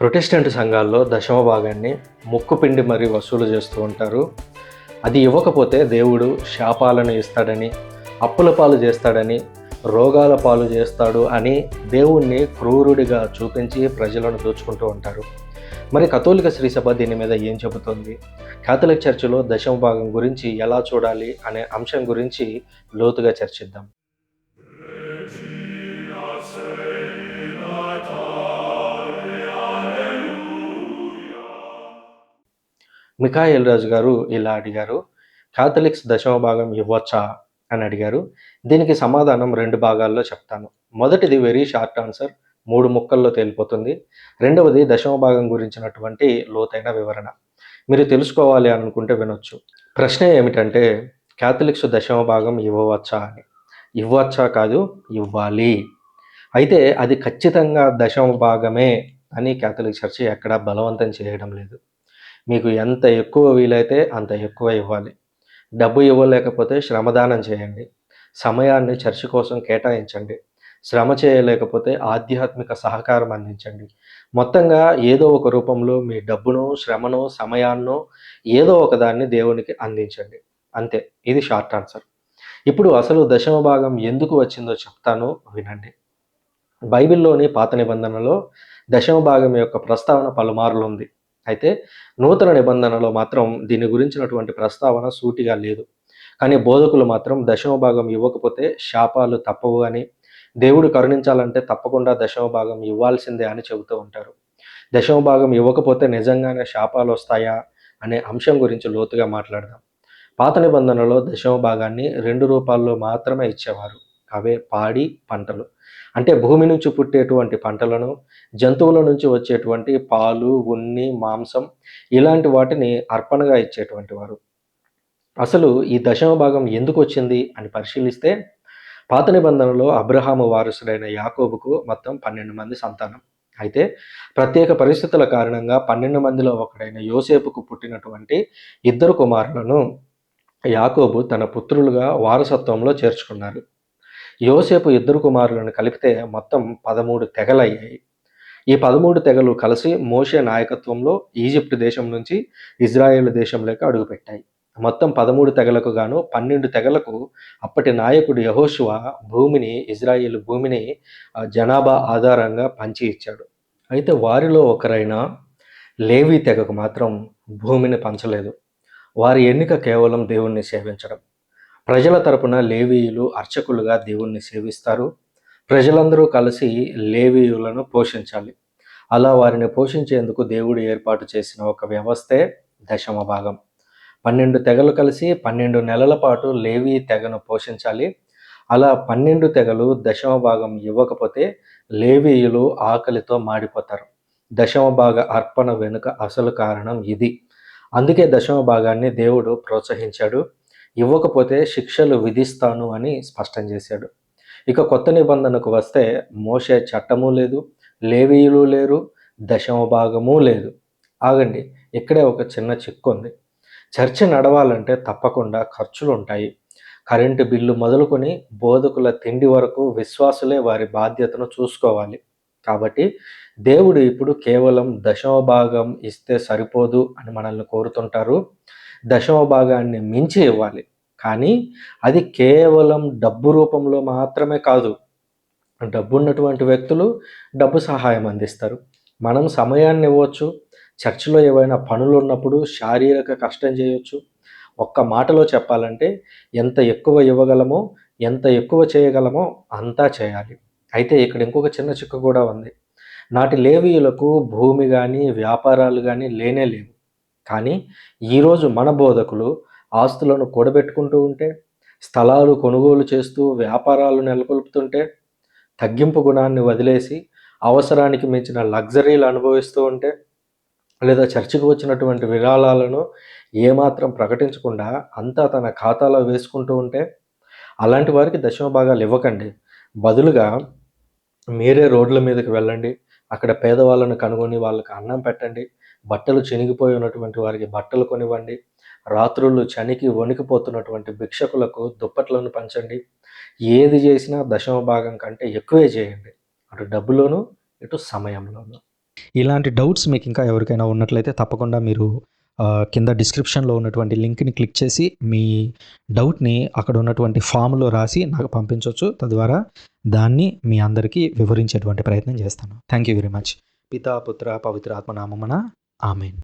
Protestant సంఘాల్లో దశమ భాగాన్ని ముక్కుపిండి మరి వసూలు చేస్తూ ఉంటారు. అది ఇవ్వకపోతే దేవుడు శాపాలను ఇస్తాడని అప్పుల పాలు చేస్తాడని రోగాల పాలు చేస్తాడు అని దేవుణ్ణి క్రూరుడిగా చూపించి ప్రజలను దోచుకుంటూ ఉంటారు. మరి కథోలిక శ్రీసభ దీని మీద ఏం చెబుతుంది? కాథలిక్ చర్చిలో దశమ భాగం గురించి ఎలా చూడాలి అనే అంశం గురించి లోతుగా చర్చిద్దాం. మిఖాయిల్ రాజు గారు ఇలా అడిగారు కాథలిక్స్ దశమ భాగం ఇవ్వచ్చా? అని అడిగారు. దీనికి సమాధానం రెండు భాగాల్లో చెప్తాను. మొదటిది వెరీ షార్ట్ ఆన్సర్ మూడు ముక్కల్లో తేలిపోతుంది. రెండవది దశమ భాగం గురించినటువంటి లోతైన వివరణ. మీరు తెలుసుకోవాలి అని అనుకుంటే వినొచ్చు. ప్రశ్న ఏమిటంటే క్యాథలిక్స్ దశమ భాగం ఇవ్వవచ్చా? అని. ఇవ్వచ్చా కాదు ఇవ్వాలి. అయితే అది ఖచ్చితంగా దశమ భాగమే అని క్యాథలిక్ చర్చి ఎక్కడా బలవంతం చేయడం లేదు. మీకు ఎంత ఎక్కువ వీలైతే అంత ఎక్కువ ఇవ్వాలి. డబ్బు ఇవ్వలేకపోతే శ్రమదానం చేయండి. సమయాన్ని చర్చ కోసం కేటాయించండి. శ్రమ చేయలేకపోతే ఆధ్యాత్మిక సహకారం అందించండి. మొత్తంగా ఏదో ఒక రూపంలో మీ డబ్బును శ్రమను సమయాన్నో ఏదో ఒక దాన్ని దేవునికి అందించండి. అంతే. ఇది షార్ట్ ఆన్సర్. ఇప్పుడు అసలు దశమ భాగం ఎందుకు వచ్చిందో చెప్తాను వినండి. బైబిల్లోని పాత నిబంధనలో దశమ భాగం యొక్క ప్రస్తావన పలుమార్లు ఉంది అయితే నూతన నిబంధనలో మాత్రం దీని గురించినటువంటి ప్రస్తావన సూటిగా లేదు. కానీ బోధకులు మాత్రం దశమ భాగం ఇవ్వకపోతే శాపాలు తప్పవు అని దేవుడు కరుణించాలంటే తప్పకుండా దశమ భాగం ఇవ్వాల్సిందే అని చెబుతూ ఉంటారు. దశమ భాగం ఇవ్వకపోతే నిజంగానే శాపాలు వస్తాయా అనే అంశం గురించి లోతుగా మాట్లాడదాం. పాత నిబంధనలో దశమ భాగాన్ని రెండు రూపాల్లో మాత్రమే ఇచ్చేవారు. అవే పాడి పంటలు. అంటే భూమి నుంచి పుట్టేటువంటి పంటలను జంతువుల నుంచి వచ్చేటువంటి పాలు ఉన్ని మాంసం ఇలాంటి వాటిని అర్పణగా ఇచ్చేటువంటి వారు. అసలు ఈ దశమ భాగం ఎందుకు వచ్చింది అని పరిశీలిస్తే పాత నిబంధనలో అబ్రహాము వారసుడైన యాకోబుకు మొత్తం పన్నెండు మంది సంతానం. అయితే ప్రత్యేక పరిస్థితుల కారణంగా పన్నెండు మందిలో ఒకడైన యోసేపుకు పుట్టినటువంటి ఇద్దరు కుమారులను యాకోబు తన పుత్రులుగా వారసత్వంలో చేర్చుకున్నారు. యోసేపు ఇద్దరు కుమారులను కలిపితే మొత్తం పదమూడు తెగలయ్యాయి. ఈ పదమూడు తెగలు కలిసి మోషే నాయకత్వంలో ఈజిప్ట్ దేశం నుంచి ఇజ్రాయేల్ దేశంలోకి అడుగుపెట్టాయి. మొత్తం పదమూడు తెగలకు గాను పన్నెండు తెగలకు అప్పటి నాయకుడు యహోశువ భూమిని ఇజ్రాయిల్ భూమిని జనాభా ఆధారంగా పంచి ఇచ్చాడు. అయితే వారిలో ఒకరైన లేవి తెగకు మాత్రం భూమిని పంచలేదు. వారి ఎన్నిక కేవలం దేవుణ్ణి సేవించడం. ప్రజల తరపున లేవీయులు అర్చకులుగా దేవుణ్ణి సేవిస్తారు. ప్రజలందరూ కలిసి లేవీయులను పోషించాలి. అలా వారిని పోషించేందుకు దేవుడు ఏర్పాటు చేసిన ఒక వ్యవస్థే దశమ భాగం. పన్నెండు తెగలు కలిసి పన్నెండు నెలల పాటు లేవీ తెగను పోషించాలి. అలా పన్నెండు తెగలు దశమ భాగం ఇవ్వకపోతే లేవీయులు ఆకలితో మాడిపోతారు. దశమ భాగ అర్పణ వెనుక అసలు కారణం ఇది. అందుకే దశమ భాగాన్ని దేవుడు ప్రోత్సహించాడు. ఇవ్వకపోతే శిక్షలు విధిస్తాను అని స్పష్టం చేశాడు. ఇక కొత్త నిబంధనకు వస్తే మోసే చట్టము లేదు లేవీయులు లేరు దశమ భాగము లేదు. ఆగండి ఇక్కడే ఒక చిన్న చిక్కు ఉంది. చర్చ నడవాలంటే తప్పకుండా ఖర్చులు ఉంటాయి. కరెంటు బిల్లు మొదలుకొని బోధకుల తిండి వరకు విశ్వాసులే వారి బాధ్యతను చూసుకోవాలి. కాబట్టి దేవుడు ఇప్పుడు కేవలం దశమభాగం ఇస్తే సరిపోదు అని మనల్ని కోరుతుంటారు. దశమభాగాన్ని మించి ఇవ్వాలి. కానీ అది కేవలం డబ్బు రూపంలో మాత్రమే కాదు. డబ్బు ఉన్నటువంటి వ్యక్తులు డబ్బు సహాయం అందిస్తారు. మనం సమయాన్ని ఇవ్వచ్చు. చర్చిలో ఏవైనా పనులు ఉన్నప్పుడు శారీరక కష్టం చేయొచ్చు. ఒక్క మాటలో చెప్పాలంటే ఎంత ఎక్కువ ఇవ్వగలమో ఎంత ఎక్కువ చేయగలమో అంతా చేయాలి. అయితే ఇక్కడ ఇంకొక చిన్న చిక్కు కూడా ఉంది. నాటి లేవీయులకు భూమి కానీ వ్యాపారాలు కానీ లేనే లేవు. కానీ ఈరోజు మన బోధకులు ఆస్తులను కూడబెట్టుకుంటూ ఉంటే స్థలాలు కొనుగోలు చేస్తూ వ్యాపారాలు నెలకొల్పుతుంటే తగ్గింపు గుణాన్ని వదిలేసి అవసరానికి మించిన లగ్జరీలు అనుభవిస్తూ ఉంటే లేదా చర్చికి వచ్చినటువంటి విరాళాలను ఏమాత్రం ప్రకటించకుండా అంతా తన ఖాతాలో వేసుకుంటూ ఉంటే అలాంటి వారికి దశమ భాగాలు ఇవ్వకండి. బదులుగా మీరే రోడ్ల మీదకి వెళ్ళండి. అక్కడ పేదవాళ్ళను కనుగొని వాళ్ళకి అన్నం పెట్టండి. బట్టలు చినిగిపోయి ఉన్నటువంటి వారికి బట్టలు కొనివ్వండి. రాత్రులు చనికి వణికిపోతున్నటువంటి భిక్షకులకు దుప్పట్లను పంచండి. ఏది చేసినా దశమ భాగం కంటే ఎక్కువే చేయండి. అటు డబ్బులోను ఇటు సమయంలోను. ఇలాంటి డౌట్స్ మీకు ఇంకా ఎవరికైనా ఉన్నట్లయితే తప్పకుండా మీరు కింద డిస్క్రిప్షన్లో ఉన్నటువంటి లింక్ని క్లిక్ చేసి మీ డౌట్ని అక్కడ ఉన్నటువంటి ఫామ్లో రాసి నాకు పంపించవచ్చు తద్వారా దాన్ని మీ అందరికీ వివరించేటువంటి ప్రయత్నం చేస్తాను. థ్యాంక్ యూ వెరీ మచ్ పితా పుత్ర పవిత్ర ఆత్మనామమున ఆమెన్.